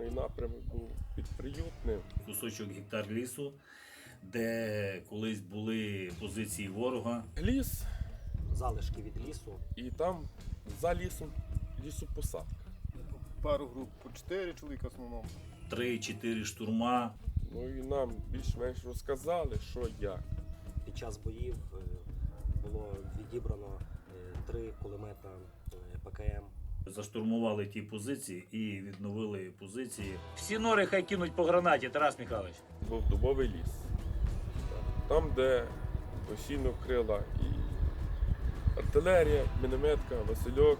Мій напрямок був під приютним. кусочок гектар лісу, де колись були позиції ворога. Ліс, залишки від лісу. і там за лісом лісопосадка. пару груп по 4 чоловіка в основному. Три-чотири штурма. Ну і нам більш-менш розказали, що як. Під час боїв е, було відібрано е, три кулемета е, ПКМ. Заштурмували ті позиції і відновили позиції. Всі нори хай кинуть по гранаті, Тарас Михайлович. Був дубовий ліс. Там, де постійно крила і артилерія, мінометка, Васильок.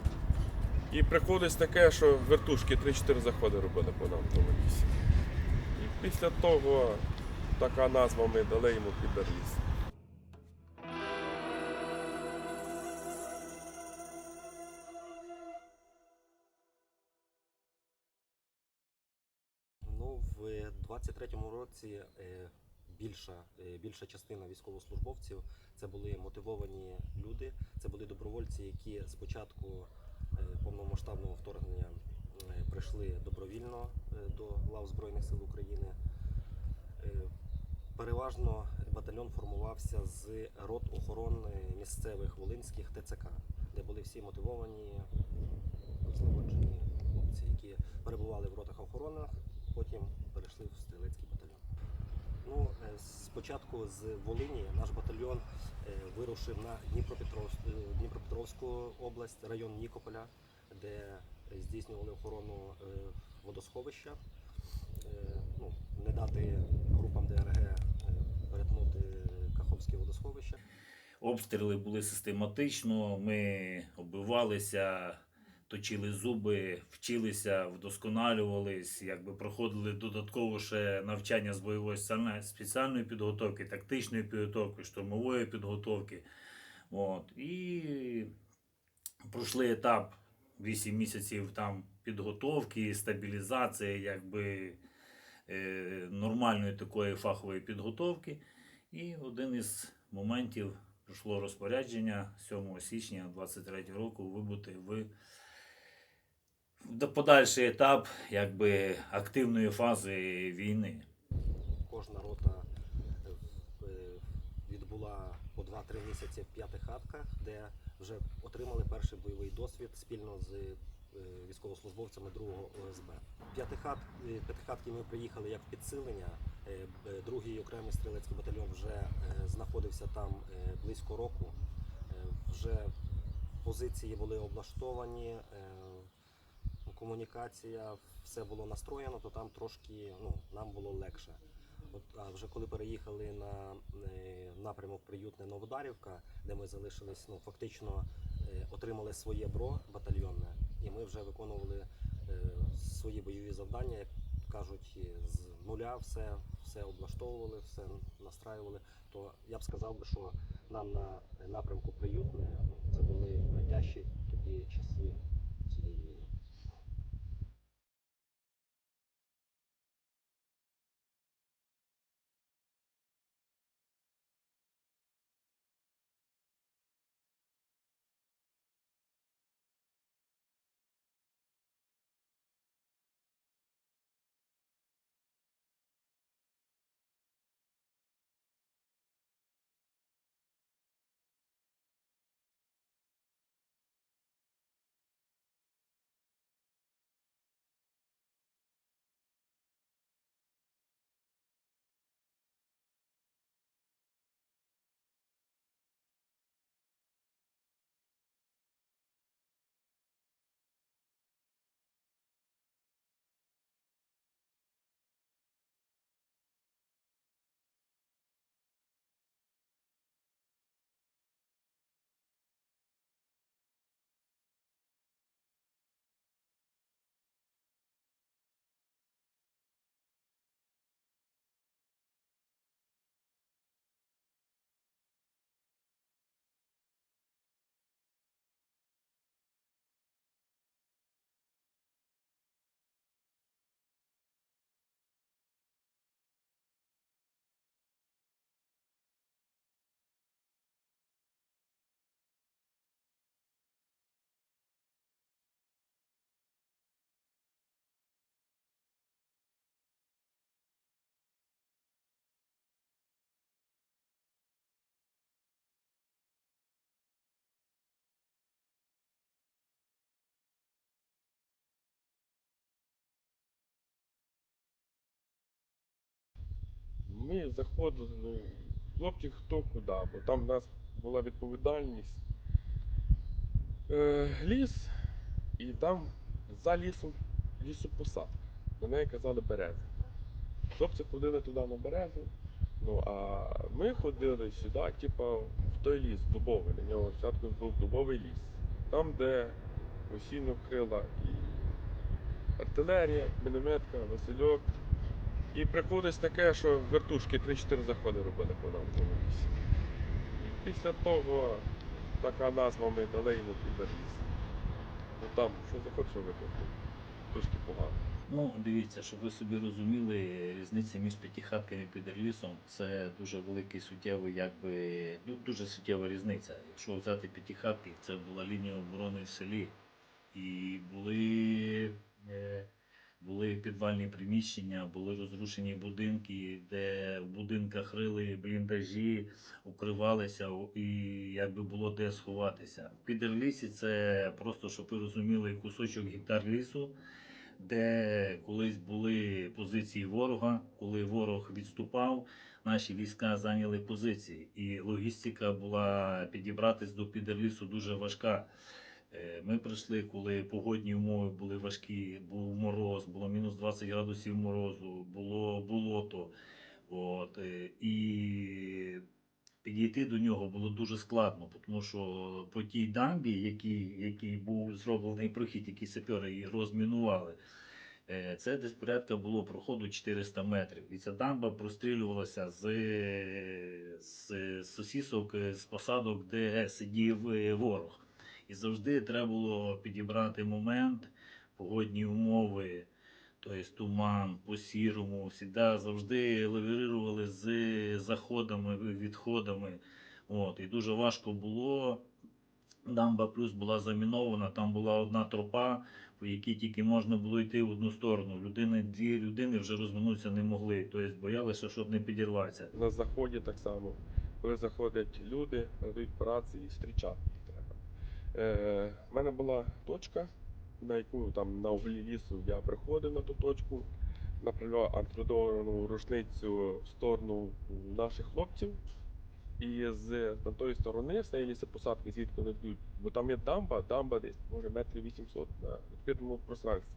І приходить таке, що вертушки 3-4 заходи робили по нам в тому лісі. І після того така назва ми дали йому підарліс. 23-му році е, більша, е, більша частина військовослужбовців це були мотивовані люди, це були добровольці, які спочатку е, повномасштабного вторгнення прийшли добровільно до лав Збройних сил України. Переважно батальйон формувався з рот охорон е, місцевих волинських ТЦК, де були всі мотивовані, злагоджені хлопці, які перебували в ротах охорони, потім перейшли в стрілецький батальйон. Ну, е, спочатку з Волині наш батальйон е, вирушив на Дніпропетровську, е, Дніпропетровську область, район Нікополя, де здійснювали охорону водосховища. Ну, не дати групам ДРГ перетнути Каховське водосховище. Обстріли були систематично. Ми оббивалися, точили зуби, вчилися, вдосконалювались, якби проходили додатково ще навчання з бойової спеціальної- підготовки, тактичної підготовки, штурмової підготовки. От. І пройшли етап 8 місяців там підготовки, стабілізації, якби е, нормальної такої фахової підготовки. І один із моментів прийшло розпорядження 7 січня 23 року вибути в подальший етап якби, активної фази війни. Кожна рота е, відбула по 2-3 місяці в п'ятихатках, де вже отримали перший бойовий досвід спільно з е, військовослужбовцями другого ОСБ. П'ятихат, е, п'ятихатки ми приїхали як підсилення. Другий окремий стрілецький батальйон вже знаходився там близько року. Вже позиції були облаштовані. Комунікація, все було настроєно, то там трошки ну, нам було легше. От, а вже коли переїхали на е, напрямок приютне Новодарівка, де ми залишились, ну фактично е, отримали своє бро батальйонне, і ми вже виконували е, свої бойові завдання, як кажуть, з нуля все, все облаштовували, все настраювали. То я б сказав би, що нам на напрямку приютне ну, це були найтяжчі тоді часи ми заходили, ну, хлопці хто куди, бо там в нас була відповідальність. Е, ліс, і там за лісом лісопосадка. На неї казали береза. Хлопці ходили туди на березу, ну а ми ходили сюди, типу, в той ліс, дубовий. На нього спочатку був дубовий ліс. Там, де постійно крила і артилерія, мінометка, Васильок. І приходить таке, що вертушки 3-4 заходи робили по нам в лісі. І після того така назва ми дали йому підліс. Ну там, що заход, що. Трошки погано. Ну, дивіться, щоб ви собі розуміли, різниця між п'ятихатками і підерлісом це дуже великий суттєвий, якби ну, дуже суттєва різниця. Якщо взяти п'ятихатки, це була лінія оборони в селі. І були, е, були підвальні приміщення, були розрушені будинки, де в будинках рили бліндажі, укривалися і якби було де сховатися. В підерлісі це просто, щоб ви розуміли, кусочок гектар лісу де колись були позиції ворога. Коли ворог відступав, наші війська зайняли позиції, і логістика була підібратись до підерлісу дуже важка. Е, Ми прийшли, коли погодні умови були важкі, був мороз, було мінус 20 градусів морозу, було болото. От, е, і підійти до нього було дуже складно, тому що по тій дамбі, який, який був зроблений прохід, який сапери її розмінували, е, це десь порядка було проходу 400 метрів. І ця дамба прострілювалася з, з, сосісок, з посадок, де сидів ворог. І завжди треба було підібрати момент, погодні умови, тобто туман, по сірому, завжди лавірували з заходами, відходами. От, і дуже важко було. Дамба плюс була замінована, там була одна тропа, по якій тільки можна було йти в одну сторону. Людини, дві людини вже розминутися не могли, тобто боялися, щоб не підірватися. На заході так само, коли заходять люди, надають по рації, зустрічати. Е, в мене була точка, на яку там на углі лісу я приходив на ту точку, направляв артилерійну рушницю в сторону наших хлопців. І з на тої сторони, з цієї лісопосадки, звідки вони йдуть, бо там є дамба, дамба десь, може, метрів 800 на відкритому пространстві.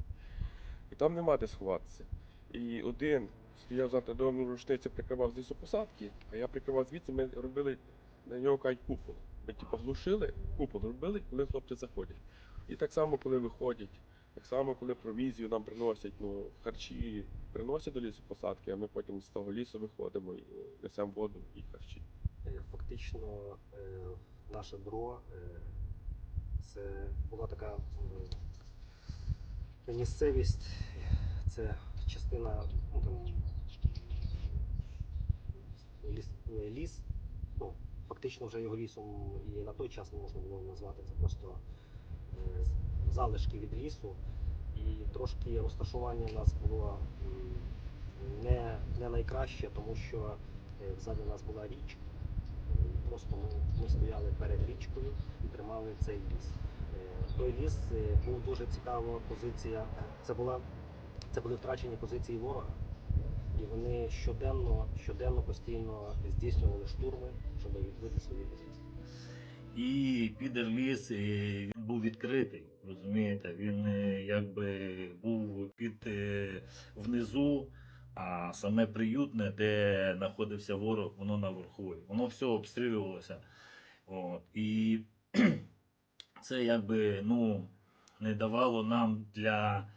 І там нема де сховатися. І один стояв за артилерійну рушницю, прикривав з лісопосадки, а я прикривав звідси, ми робили на нього кажуть купол. Ми типу глушили, купол робили, коли хлопці заходять. І так само, коли виходять, так само, коли провізію нам приносять, ну, харчі приносять до лісопосадки, а ми потім з того лісу виходимо і несемо воду і харчі. Е, Фактично, е, наше ДРО е, це була така місцевість, це частина ну, там, ліс, е, ліс. Ну, фактично вже його лісом і на той час не можна було назвати. Це просто е, залишки від лісу. І трошки розташування у нас було не, не найкраще, тому що е, ззаді нас була річ. Просто ми, ми стояли перед річкою і тримали цей ліс. Е, Той ліс е, був дуже цікава позиція. Це була це були втрачені позиції ворога. І вони щоденно, щоденно постійно здійснювали штурми, щоб відбити свої позиції. І підерліс е, він був відкритий, розумієте? Він е, якби був під е, внизу, а саме приютне, де знаходився ворог, воно наверху. Воно все обстрілювалося. От. І це якби ну, не давало нам для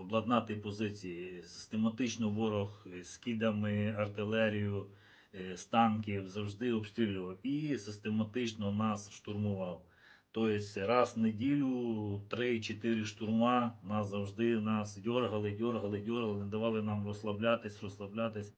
обладнати позиції. Систематично ворог з кідами, артилерію, е, з танків завжди обстрілював і систематично нас штурмував. Тобто раз в неділю 3-4 штурма нас завжди нас дергали, дьоргали, дергали, не давали нам розслаблятись, розслаблятись.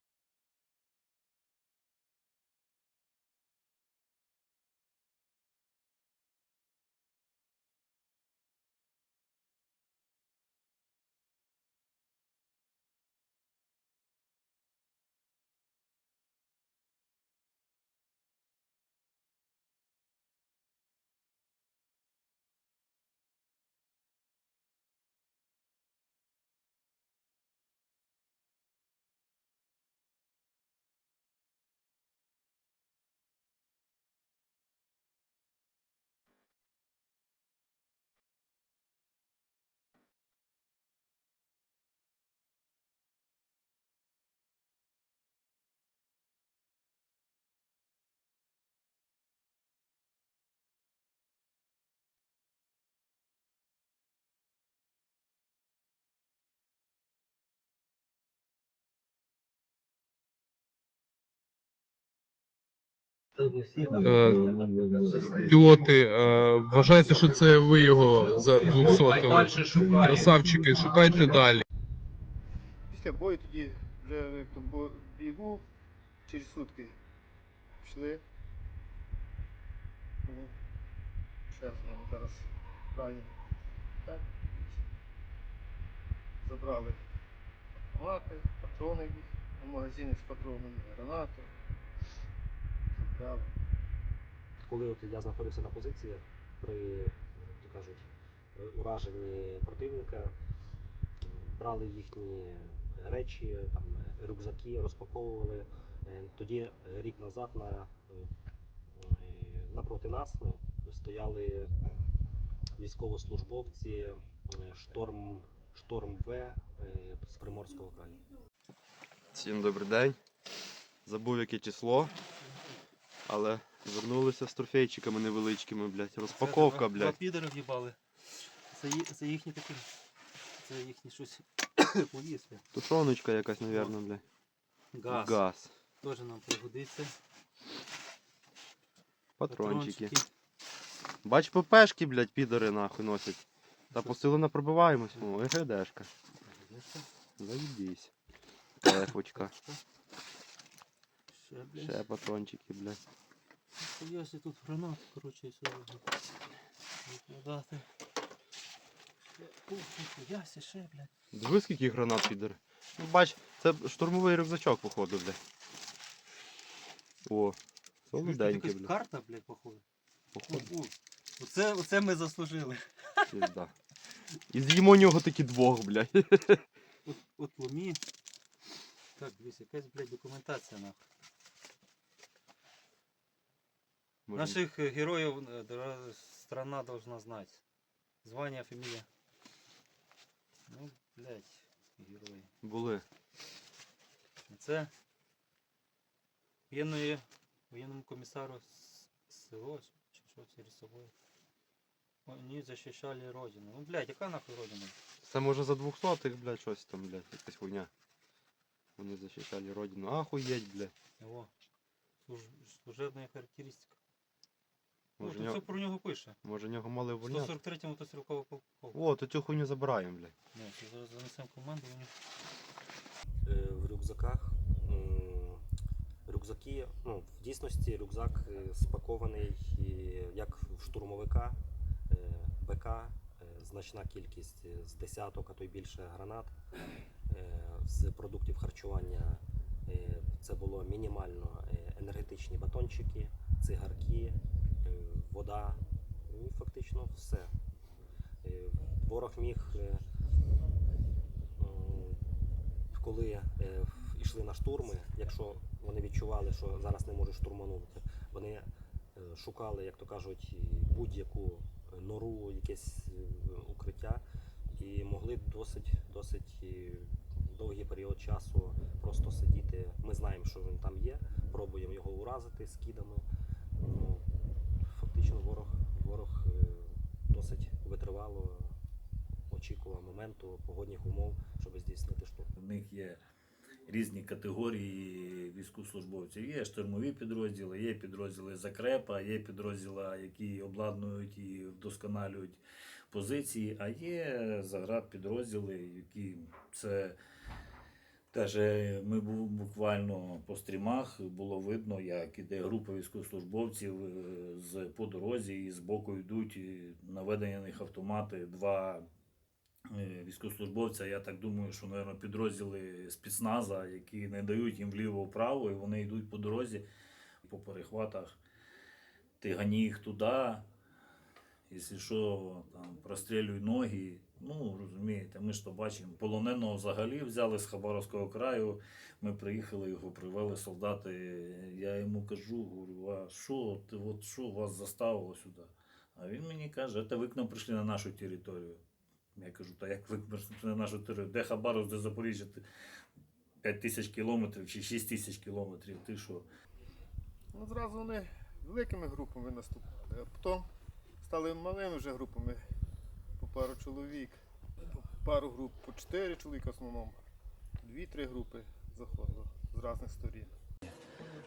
Пілоти, е, вважаєте, що це ви його за 200 Красавчики, шукайте далі. Після бою тоді вже бігу через сутки пішли. Ну, Шеф зараз правильно. Так. Забрали автомати, патрони їх, магазини з патронами, гранати. Забрали. Коли от я знаходився на позиції при, кажуть, ураженні противника, брали їхні речі, там, рюкзаки, розпаковували. Е, Тоді рік назад на, е, напроти нас ну, стояли військовослужбовці е, шторм, шторм В з Приморського краю. Всім добрий день. Забув яке число, але вернулися з трофейчиками невеличкими, блядь. Розпаковка, Два блядь. підери в'їбали. Це, це їхні такі. Це їхні щось повісли. Тушоночка якась, навірно, блядь. Газ. Газ. Теж нам пригодиться. Патрончики. Бач, ППшки, блядь, підори нахуй носять. Та посилена пробиваємось. О, ЕГДшка. Заїбісь. Лехвочка. Ще, блядь. Ще патрончики, блядь. Якщо тут гранат, коротше, і. Ще, ух, ніхуяся, ще, блядь. Диви, скільки гранат підори. Ну, бач, це штурмовий рюкзачок, походу, блядь. О, солоденький, блядь. карта, блядь, походу. Походу, О, о, Оце, оце ми заслужили. пізда. І з'їмо нього такі двох, блядь. От, от ломі. Так, дивись, якась, блядь, документація нахуй. Можна- Наших э, героев э, страна должна знать. Звание, фамилия. Ну, блядь, герої. Були. Це воєнної, воєнному комісару С- СО, чи що це рисовое. Вони захищали родину. Ну, блядь, яка нахуй родина? Це може за 200 блядь, щось там, блядь, якась хуйня. Вони захищали родину. Ахуєть, блядь. Його служ... служебна характеристика. Може, тут нього, все про нього пише. може нього мали В вольняти. 143-му мотострілковий полк. О, то цю хуйню забираємо, блядь. Ні, це зараз занесемо командування. Е, в рюкзаках. м, Рюкзаки, ну, в дійсності рюкзак е, спакований е, як в штурмовика, е, БК, е, значна кількість е, з десяток, а то й більше гранат. Е, З продуктів харчування е, це було мінімально е, енергетичні батончики, цигарки, вода, ну і фактично все. Е, Ворог міг е, коли е, йшли на штурми, якщо вони відчували, що зараз не можуть штурманути, вони шукали, як то кажуть, будь-яку нору, якесь укриття і могли досить, досить довгий період часу просто сидіти. Ми знаємо, що він там є, пробуємо його уразити скидами. Фактично ворог, ворог е, досить витривало очікував моменту погодних умов, щоб здійснити штурм. В них є різні категорії військовослужбовців. Є штурмові підрозділи, є підрозділи закрепа, є підрозділи, які обладнують і вдосконалюють позиції, а є заград підрозділи, які це. Теж е, ми буквально по стрімах було видно, як іде група військовослужбовців е, з по дорозі і з боку йдуть і наведені на них автомати. Два е, військовослужбовця, я так думаю, що, мабуть, підрозділи спецназа, які не дають їм вліво-вправо, і вони йдуть по дорозі по перехватах. Ти гані їх туди, якщо що, там, прострілюй ноги. Ну, розумієте, ми ж то бачимо. Полоненого взагалі взяли з Хабаровського краю. Ми приїхали, його привели солдати. Я йому кажу, говорю, а що, ти, от що вас заставило сюди? А він мені каже, це ви к нам прийшли на нашу територію. Я кажу, та як ви прийшли на нашу територію? Де Хабаровськ, де Запоріжжя? 5 тисяч кілометрів чи 6 тисяч кілометрів. Ти що? Ну, зразу вони великими групами наступили, а потім стали малими вже групами пару чоловік. Пару груп по чотири чоловіка в основному. Дві-три групи заходило з різних сторін.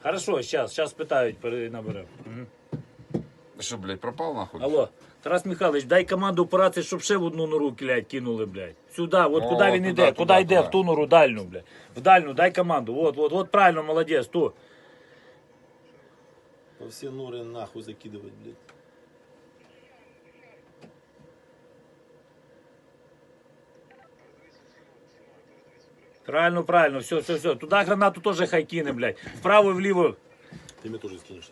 Хорошо, зараз, зараз питають, перенаберемо. Угу. Що, блядь, пропав нахуй? Алло, Тарас Михайлович, дай команду операції, щоб ще в одну нору, блядь, кинули, блядь. Сюди, от О, куди він туди, іде, туди, куди йде, туди. в ту нору дальню, блядь. В дальню, дай команду. От, от, от правильно, молодець, ту. По все норы нахуй закидывать, блядь. Правильно, правильно, все, все, все. Туди гранату теж хай кине, блядь. Вправо і вліво. Ты мне тоже скинешь.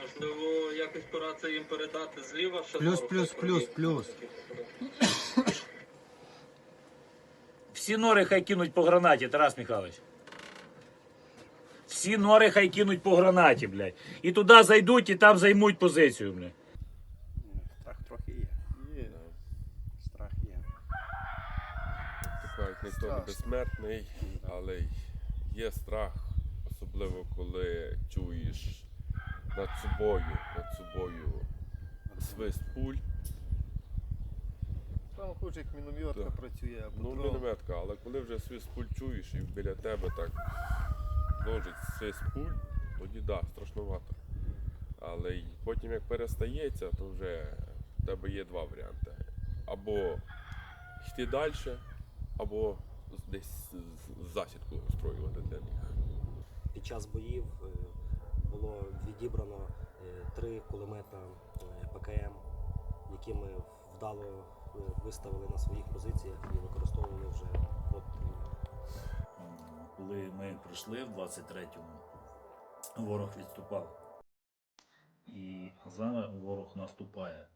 Можливо, якось пора це їм передати зліва, ще Плюс, плюс, хай плюс, проїдуть. плюс. Всі нори хай кинуть по гранаті, Тарас Михайлович. Всі нори хай кинуть по гранаті, блядь. І туди зайдуть, і там займуть позицію, блядь. Страх трохи є. Є. Страх є. Як то кажуть, ніхто не безсмертний, але є страх, особливо коли чуєш над собою, над собою свист пуль. Там хоч як мінометка Так. працює, або Ну, дрон. мінометка, але коли вже свист пуль чуєш і біля тебе так ложить свист пуль, тоді да, страшнувато. Але потім як перестається, то вже в тебе є два варіанти. Або йти далі, або десь засідку устроювати для них. Під час боїв е, було відібрано е, три кулемета е, ПКМ, які ми вдало виставили на своїх позиціях і використовували вже проти Коли ми прийшли в 23-му, ворог відступав. І зараз ворог наступає.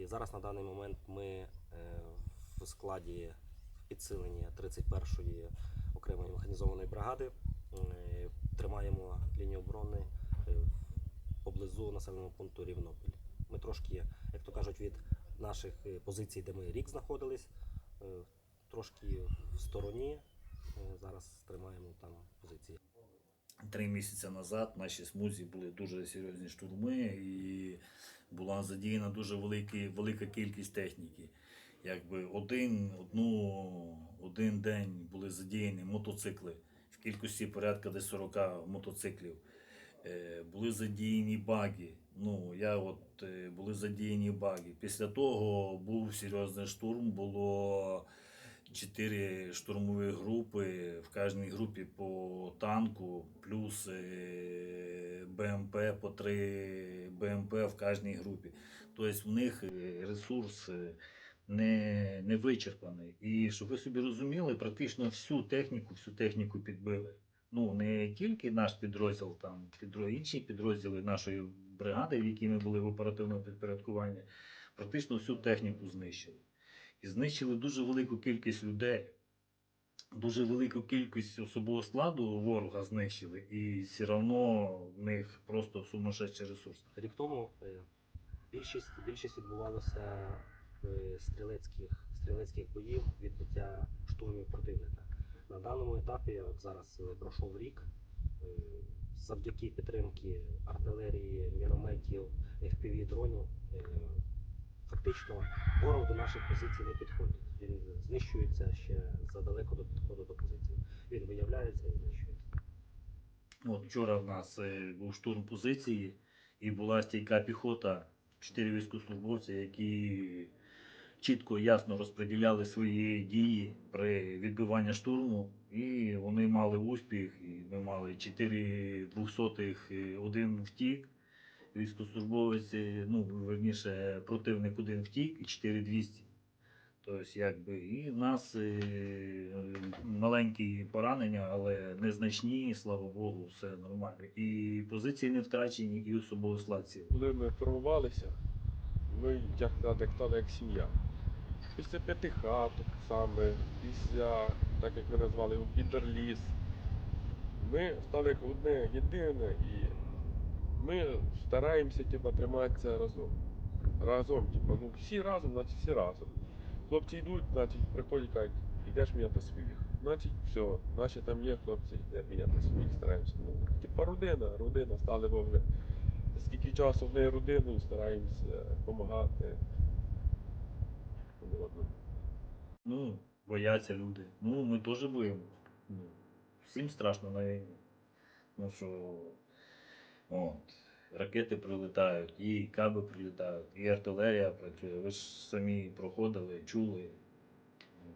І зараз на даний момент ми е, в складі підсилення 31-ї окремої механізованої бригади е, тримаємо лінію оборони е, поблизу населеного пункту Рівнополь. Ми трошки, як то кажуть, від наших позицій, де ми рік знаходились, трошки в стороні. Зараз тримаємо там позиції. Три місяці назад в нашій смузі були дуже серйозні штурми і була задіяна дуже великий, велика кількість техніки. Якби один, одну, один день були задіяні мотоцикли в кількості порядка десь 40 мотоциклів. Е, були задіяні баги. Ну, я от е, були задіяні баги. Після того був серйозний штурм, було чотири штурмові групи, в кожній групі по танку, плюс е, БМП по три БМП в кожній групі. Тобто в них е, ресурс е, не, не вичерпаний. І щоб ви собі розуміли, практично всю техніку, всю техніку підбили. Ну, не тільки наш підрозділ, там підро... інші підрозділи нашої бригади, в якій ми були в оперативному підпорядкуванні, практично всю техніку знищили. І знищили дуже велику кількість людей, дуже велику кількість особового складу ворога знищили, і все одно в них просто сумасшедший ресурс. Рік тому е, більшість, більшість відбувалося е, стрілецьких, стрілецьких боїв, відбиття штурмів противника. На даному етапі, зараз е, пройшов рік, завдяки підтримки артилерії, мінометів, FPV дронів, фактично ворог до наших позицій не підходить. Він знищується ще задалеко до підходу до позиції. Він виявляється і знищується. От вчора в нас е, був штурм позиції, і була стійка піхота, чотири військовослужбовці, які чітко ясно розподіляли свої дії при відбиванні штурму, і вони мали успіх. І ми мали чотири двохсотих, е, один втік. Військовослужбовець, е, ну, верніше, противник один втік і 4200. Тобто, якби, і в нас е, маленькі поранення, але незначні, слава Богу, все нормально. І позиції не втрачені, і особовий склад цілий. Коли ми формувалися, ми як стали як сім'я. Після п'яти хаток саме, після, так як ми назвали його Підерліс, ми стали одне єдине і ми стараємося типу, триматися разом. Разом, типу, ну всі разом, значить всі разом. Хлопці йдуть, значить приходять кажуть, йдеш міняти своїх. Значить, все, наші там є хлопці, йдемо міняти своїх, стараємося. Ну, типа родина, родина, стали бо вже скільки часу в неї родиною, стараємося допомагати. Ну, бояться люди. Ну, ми теж боїмося. Ну, всім страшно на війні. Ну що, от, ракети прилітають, і каби прилітають, і артилерія працює. Ви ж самі проходили, чули.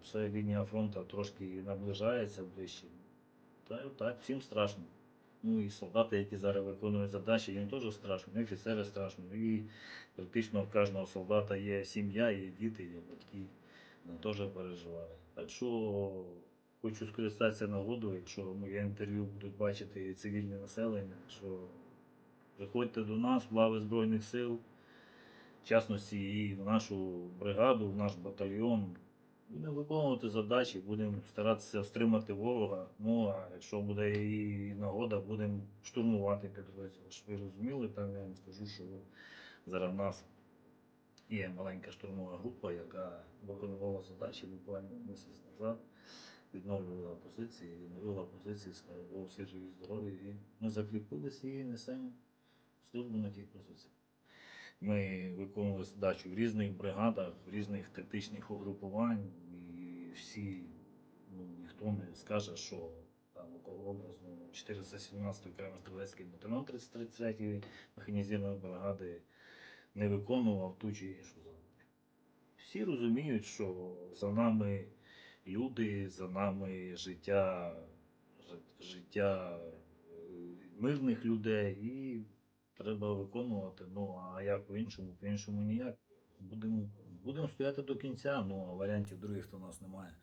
Все лінія фронту трошки наближається ближче. Та так, всім страшно. Ну і солдати, які зараз виконують задачі, їм теж страшно, і офіцери страшно. І практично в кожного солдата є сім'я, є діти, є батьки. Вони теж переживають. Так що хочу скористатися нагодою, якщо моє інтерв'ю будуть бачити цивільне населення, що приходьте до нас в лави Збройних сил, в частності і в нашу бригаду, в наш батальйон. Будемо виконувати задачі, будемо старатися стримати ворога. Ну а якщо буде і нагода, будемо штурмувати підрозділ. Щоб ви розуміли, там я вам скажу, що зараз в нас є маленька штурмова група, яка виконувала задачі буквально місяць назад, відновлювала позиції, відновила позиції, слава Богу, всі живі здорові. І ми закріпилися і несемо службу на тих позиціях. Ми виконували задачу в різних бригадах, в різних тактичних угрупувань, і всі, ну, ніхто не скаже, що там образно 417 окремо стрілецький батальйон 33 механізованої бригади не виконував ту чи іншу задачу. Всі розуміють, що за нами люди, за нами життя, життя е, мирних людей і треба виконувати. Ну а як по-іншому, по-іншому ніяк. Будемо будемо стояти до кінця, ну а варіантів других то у нас немає.